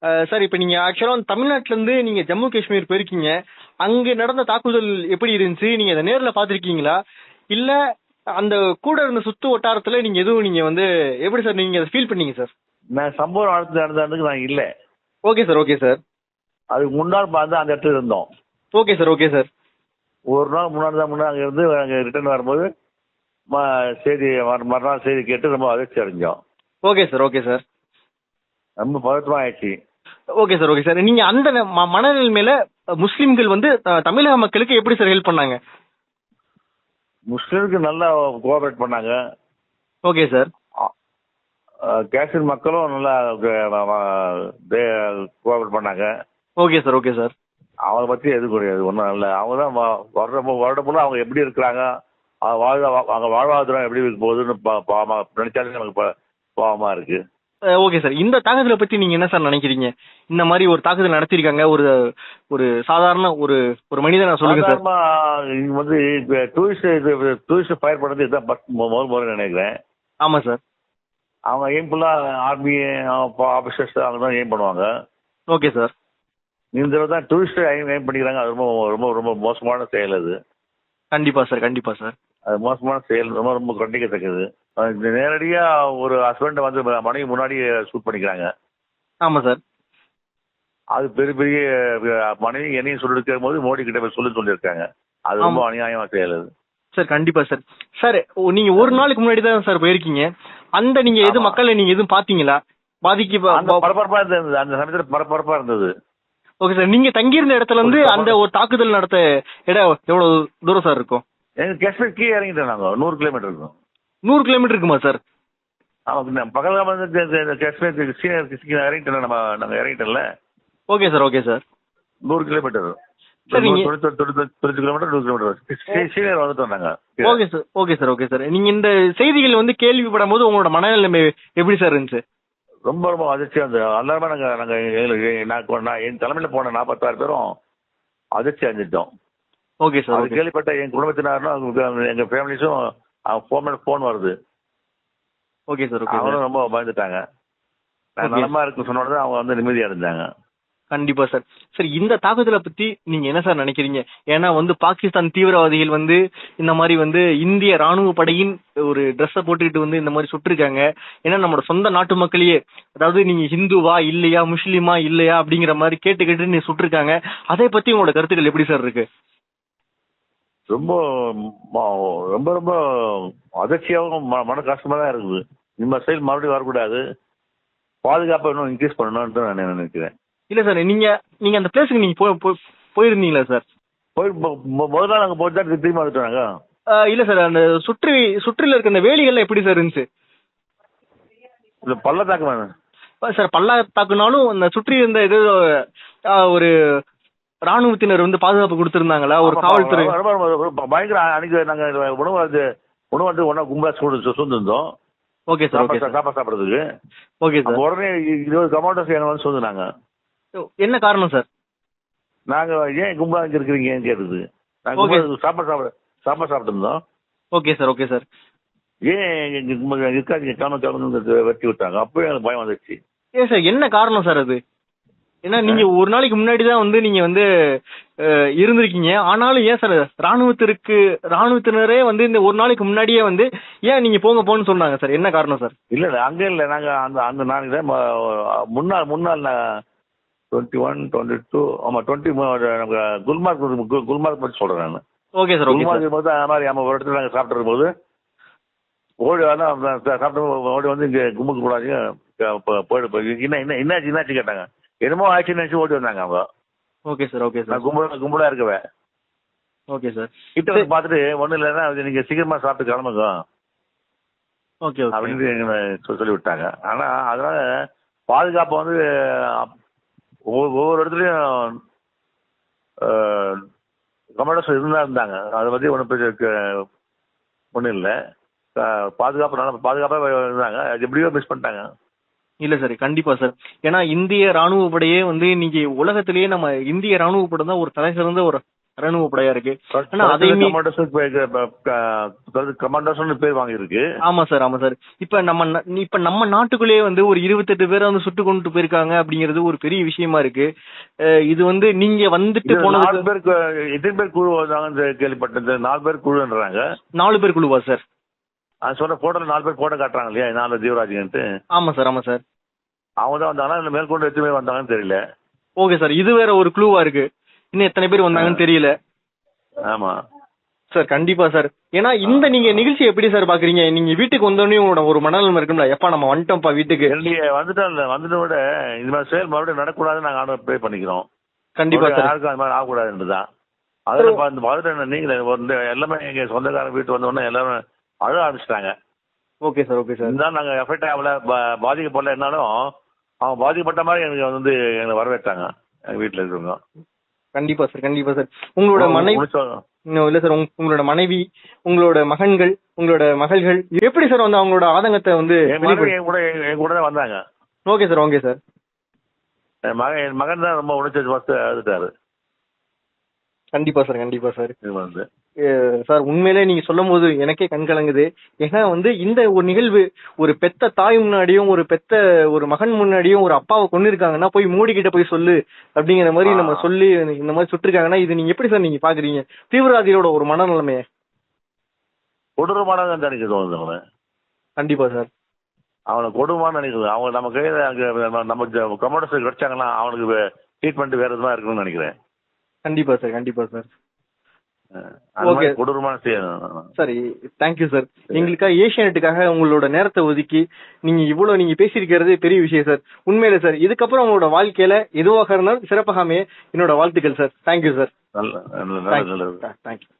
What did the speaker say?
Sir இப்போ நீங்க ஆக்சுவலா வந்து தமிழ்நாட்டுல இருந்து நீங்க ஜம்மு காஷ்மீர் போயிருக்கீங்க. அங்க நடந்த தாக்குதல் எப்படி இருந்துச்சு? நீங்க அதை நேர்ல பாத்திருக்கீங்களா இல்ல அந்த கூட இருந்த சுத்து வட்டாரத்துல நீங்க எதுவும் நீங்க வந்து எப்படி சார் நீங்க அதை ஃபீல் பண்ணீங்க சார்? நான் சம்பவம் நடந்து நடந்ததுக்கு நான் இல்லை. Okay sir okay sir. அதுக்கு முன்னாள் பார்த்து அந்த இடத்துல இருந்தோம். Okay sir okay sir. ஒரு நாள் முன்னாடி தான் முன்னாடி அங்கே இருந்து அங்கே ரிட்டர்ன் வரும்போது செய்தி மறு- மறுநாள் செய்தி கேட்டு ரொம்ப அதிர்ச்சி அடைஞ்சோம். Okay sir okay sir. ரொம்ப பதற்றமாக ஆயிடுச்சு ஓகே சார் ஓகே சார் நீங்க அந்த மனநிலைமையில முஸ்லிம்கள் வந்து தமிழக மக்களுக்கு எப்படி சார் ஹெல்ப் பண்ணாங்க? முஸ்லீமுக்கு நல்லா கோஆபரேட் பண்ணாங்க. ஓகே சார் காஷ்மீர் மக்களும் நல்லா கோஆபரேட் பண்ணாங்க. ஓகே சார் ஓகே சார் அவங்கள பற்றி எதுவும் கிடையாது. ஒன்றும் இல்லை. அவங்க தான் வருடம் ஃபுல்லாக அவங்க எப்படி இருக்கிறாங்க? அவங்க வாழ்வா அவங்க வாழ்வாதாரம் எப்படி இருக்க போகுதுன்னு பா- பாவமா நினைச்சாலே நமக்கு பா- பாவமா இருக்கு. Okay sir. இந்த தாக்குதலை பத்தி நீங்க என்ன சார் நினைக்கிறீங்க? இந்த மாதிரி ஒரு தாக்குதல் நடத்திருக்காங்க. ஒரு ஒரு சாதாரண ஒரு ஒரு மனிதனை சொல்லுங்க சார். வந்து டூரிஸ்ட் டூரிஸ்ட் ஃபயர் பண்ணது இதுதான் முதல் முறை நினைக்கிறேன். ஆமா சார். அவங்க எய்ம் ஃபுல்லாக ஆர்மி ஆஃபீஸர்ஸ் அவங்க தான் எய்ம் பண்ணுவாங்க. Okay sir. இந்த தடவை தான் டூரிஸ்ட் எய்ம் எய்ம் பண்ணிக்கிறாங்க. அது ரொம்ப ரொம்ப ரொம்ப மோசமான செயல் அது. கண்டிப்பா சார் கண்டிப்பா சார். அது மோசமான செயல் ரொம்ப ரொம்ப கண்டிக்கத்தக்கது. நேரடியா ஒரு ஹஸ்பண்டை வந்து மனைவி முன்னாடி ஷூட் பண்ணிக்கிறாங்க. ஆமா சார் அது பெரிய பெரிய மனைவி என்னையும் சொல்லிருக்கும் போது மோடி கிட்ட போய் சொல்லி சொல்லியிருக்காங்க அது ரொம்ப. அநியாயமா செயல் சார் கண்டிப்பா சார் சார் நீங்க ஒரு நாளுக்கு முன்னாடி தான் சார் போயிருக்கீங்க. அந்த நீங்க எது. மக்களை நீங்க எதுவும் பாத்தீங்களா? பாதிக்க அந்த பரபரப்பா இருந்தது. அந்த சமயத்துல பரபரப்பா இருந்தது. ஓகே சார் நீங்க தங்கியிருந்த இடத்துல இருந்து அந்த ஒரு தாக்குதல் நடத்த இடம் எவ்வளவு தூரம் சார் இருக்கும்? எங்க காஷ்மீர் கீழே இறங்கிட்டோம் நாங்க. நூறு கிலோமீட்டர் இருக்கும். நூறு கிலோமீட்டர் இருக்குமா சார்? பக்கத்துல வந்து காஷ்மீர் சீனியர் இறங்கிட்டோம் நம்ம நாங்க இறங்கிட்டோம்ல? Okay sir. Okay sir. நூறு kilometre. Okay sir. Okay sir. Okay sir. நீங்க இந்த செய்திகள் வந்து கேள்விப்படும் போது உங்களோட மனநிலைமை எப்படி சார் இருந்துச்சு? ரொம்ப ரொம்ப அதிர்ச்சியா இருந்தது எல்லாருமே நாங்க நாங்க நான் என் தலைமையில போன நாற்பத்தாறு பேரும் அதிர்ச்சி அடைஞ்சிட்டோம் ஓகே சார். கேள்விப்பட்ட என் குடும்பத்தினரும் எங்க ஃபேமிலிஸும் ஃபோன் மேல ஃபோன் வருது. ஓகே சார் ஓகே அவங்களும் ரொம்ப பயந்துட்டாங்க. நான். நலமா இருக்கு சொன்ன உடனே அவங்க வந்து நிம்மதியா இருந்தாங்க. கண்டிப்பா சார் சார் இந்த தாக்குதலை பத்தி நீங்க என்ன சார் நினைக்கிறீங்க? ஏன்னா வந்து பாகிஸ்தான் தீவிரவாதிகள் வந்து இந்த மாதிரி வந்து இந்திய ராணுவ படையின் ஒரு ட்ரெஸ்ஸை போட்டுக்கிட்டு வந்து இந்த மாதிரி சுட்டிருக்காங்க. ஏன்னா நம்மளோட சொந்த நாட்டு மக்களையே அதாவது நீங்க ஹிந்துவா இல்லையா முஸ்லீமா இல்லையா அப்படிங்கிற மாதிரி கேட்டு கேட்டு நீ சுட்டிருக்காங்க. அதை பத்தி உங்களோட கருத்துக்கள் எப்படி சார் இருக்கு? ரொம்ப ரொம்ப ரொம்ப அதிர்ச்சியாகவும் மன கஷ்டமா தான் இருக்குது. இந்த சைடு மறுபடியும் வரக்கூடாது. பாதுகாப்பை இன்னும் இன்க்ரீஸ் பண்ணணும்னு நான் நினைக்கிறேன். இல்ல சார் நீங்க நீங்க அந்த பிளேஸுக்கு நீங்க போய் போய்- போயிருந்தீங்களா சார்? போய் முதல் நாள் அங்கே போய் தான் திரும்பி ஆஹ் இல்ல சார் அந்த சுற்றி சுற்றில இருக்க அந்த வேலிகள்லாம் எப்படி சார் இருந்துச்சு? இந்த பள்ளத்தாக்கு சார் பள்ளத்தாக்குனாலும் அந்த சுற்றி இருந்த இது ஒரு ராணுவத்தினர் வந்து பாதுகாப்பு கொடுத்திருந்தாங்களா? ஒரு காவல்துறை பயங்கர அன்னைக்கு நாங்க உணவு வந்து உணவு வந்து ஒன்றா கும்பலா சுந்திருந்தோம் ஓகே சார் ஓகே சாப்பாடு சார். சாப்பாடு சாப்பிட்றதுக்கு. Okay sir. உடனே இருபது கமாண்டர்ஸ் எங்களை வந்து சொன்னாங்க. என்ன காரணம் சார்? நாங்க ஏன் கும்பலா இங்க இருக்கிறீங்கன்னு கேட்டது நாங்க சாப்பாடு சாப்பிட சாப்பாடு சாப்பிட்டு இருந்தோம் ஓகே சார் ஓகே சார். ஏன் இருக்காதீங்க கிளம்ப கிளம்பு வெட்டி விட்டாங்க. அப்பவே எனக்கு பயம் வந்துச்சு ஏன் சார் என்ன காரணம் சார் அது? ஏன்னா நீங்க ஒரு நாளைக்கு முன்னாடி தான் வந்து நீங்க வந்து இருந்திருக்கீங்க. ஆனாலும் ஏன் சார் ராணுவத்திற்கு ராணுவத்தினரே வந்து இந்த ஒரு நாளைக்கு முன்னாடியே வந்து ஏன் நீங்க போங்க போன்னு சொன்னாங்க சார்? என்ன காரணம் சார்? இல்ல இல்ல அங்க இல்ல. நாங்க அந்த அந்த நாளைக்கு தான் முன்னாள் முன்னாள் டுவெண்ட்டி ஒன் டுவெண்ட்டி டூ ஆமா டுவெண்ட்டி நமக்கு குல்மார்க் குல்மார்க் பத்தி சொல்றேன் நான். Okay sir okay sir. Gulmarg போது அந்த மாதிரி ஒரு இடத்துல நாங்க சாப்பிட்டு போது ஓடி அதான் சாப்பிட்டு ஓடி வந்து இங்க கும்புக்கு கூடாதீங்க போயிடு போய் என்ன என்ன என்னாச்சு என்னாச்சு கேட்டாங்க. என்னமோ ஆச்சுன்னு நினைச்சு ஓடி வந்தாங்க அவங்க. ஓகே சார் ஓகே நான் சார் கும்பலா கும்பலா இருக்கவே ஓகே சார். கிட்ட வந்து பார்த்துட்டு ஒண்ணும் இல்லைன்னா நீங்க சீக்கிரமா சாப்பிட்டு கிளம்புங்க. ஓகே அப்படின்னு சொல்லி விட்டாங்க ஆனா அதனால பாதுகாப்பு வந்து ஒவ்வொரு இடத்துலயும் கமாண்டர்ஸ் இருந்தா இருந்தாங்க. அதை பத்தி ஒன்றும் ஒன்றும் இல்லை. பாதுகாப்பு நல்லா பாதுகாப்பாக இருந்தாங்க. அது எப்படியோ மிஸ் பண்ணிட்டாங்க. இல்ல சார் கண்டிப்பா சார் ஏன்னா இந்திய ராணுவ படையே வந்து இன்னைக்கு உலகத்திலேயே நம்ம இந்திய ராணுவ படை தான் ஒரு தலை சிறந்த ஒரு ராணுவ படையா இருக்கு. ஆனா அதையுமே கமாண்டோஸ் பேர் வாங்கியிருக்கு. ஆமா சார் ஆமா சார் இப்ப நம்ம இப்ப நம்ம நாட்டுக்குள்ளேயே வந்து ஒரு இருபத்தெட்டு பேரை வந்து சுட்டு கொண்டு போயிருக்காங்க அப்படிங்கிறது ஒரு பெரிய விஷயமா இருக்கு. இது வந்து நீங்க வந்துட்டு போனதுக்கு நாலு பேருக்கு எத்தனை பேர் குழு கேள்விப்பட்டது நாலு பேர் குழுன்றாங்க. நாலு பேர் குழுவா சார் அது சொன்ன போட்டோல நாலு பேர் போட்டோ காட்டுறாங்க இல்லையா? நாலு ஜீவராஜின்ட்டு. ஆமா சார் ஆமா சார். அவங்க தான் வந்தாங்கன்னா இல்லை மேற்கொண்டு எத்தனை பேர் வந்தாங்கன்னு தெரியல. ஓகே சார் இது வேற ஒரு க்ளூவா இருக்கு. இன்னும் எத்தனை பேர் வந்தாங்கன்னு தெரியல. ஆமா. சார் கண்டிப்பா சார். ஏன்னா இந்த நீங்க நிகழ்ச்சி எப்படி சார் பாக்குறீங்க? நீங்க வீட்டுக்கு வந்தோடனே உங்களோட ஒரு மனநலம் இருக்கும்ல. எப்பா நம்ம வந்துட்டோம்ப்பா வீட்டுக்கு. இல்லையே வந்துட்டோம்ல. வந்துட்டு விட இந்த மாதிரி செயல் மறுபடியும் நடக்கூடாதுன்னு நாங்கள் ஆர்டர் ப்ரே பண்ணிக்கிறோம். கண்டிப்பா சார். யாருக்கும் அந்த மாதிரி ஆகக்கூடாதுன்னு தான் அதில் மதுரை நீங்களே வந்து எல்லாமே எங்கள் சொந்தக்காரங்க வீட்டு வந்தோடனே எல்லாரும் அழ ஆரம்பிச்சிட்டாங்க. Okay sir okay sir. இருந்தாலும் நாங்கள் எஃபெக்ட் ஆகல. பாதிக்கப்படல என்னாலும் அவங்க பாதிக்கப்பட்ட மாதிரி எனக்கு வந்து எங்களை வரவேற்றாங்க. எங்கள் வீட்டில் இருக்கிறவங்க. கண்டிப்பா சார் கண்டிப்பா சார். உங்களோட மனைவி இல்ல சார் உங்க- உங்களோட மனைவி உங்களோட மகன்கள் உங்களோட மகள்கள் எப்படி சார் வந்து அவங்களோட ஆதங்கத்தை வந்து கூட என் கூட தான் வந்தாங்க. Okay sir okay sir. என் மகன் என் மகன் தான் ரொம்ப உணர்ச்சி பார்த்து அழுதுட்டாரு. கண்டிப்பா சார் கண்டிப்பா சார். இது வந்து. சார் உண்மையிலே நீங்க சொல்லும் போது எனக்கே கண் கலங்குது. ஏன்னா வந்து இந்த ஒரு நிகழ்வு ஒரு பெத்த தாய் முன்னாடியும் ஒரு பெத்த ஒரு மகன் முன்னாடியும் ஒரு அப்பாவை கொண்டு இருக்காங்கன்னா போய் மூடிக்கிட்ட போய் சொல்லு அப்படிங்கிற மாதிரி நம்ம. சொல்லி இந்த மாதிரி சுட்டிருக்காங்கன்னா இது நீங்க எப்படி சார் நீங்க பாக்குறீங்க? தீவிரவாதிகளோட ஒரு மனநிலைமைய கொடூரமானதான் நினைக்க தோணுது அவனை கண்டிப்பா சார். அவனை கொடுமான்னு நினைக்கிறது அவங்க நம்ம கையில் அங்கே நம்ம கமோடஸ் கிடைச்சாங்கன்னா அவனுக்கு ட்ரீட்மெண்ட் வேற எதுவும் இருக்கணும்னு நினைக்கிறேன். கண்டிப்பா சார் கண்டிப்பா சார். கொடூரமான சரி தேங்க்யூ சார். எங்களுக்காக ஏஷியநெட்டுக்காக உங்களோட நேரத்தை ஒதுக்கி நீங்க இவ்வளவு நீங்க பேசியிருக்கிறது பெரிய விஷயம் சார் உண்மையில சார் இதுக்கப்புறம் உங்களோட வாழ்க்கையில எதுவாக இருந்தாலும் சிறப்பாக அமைய என்னோட வாழ்த்துக்கள் சார் தேங்க்யூ சார் தேங்க்யூ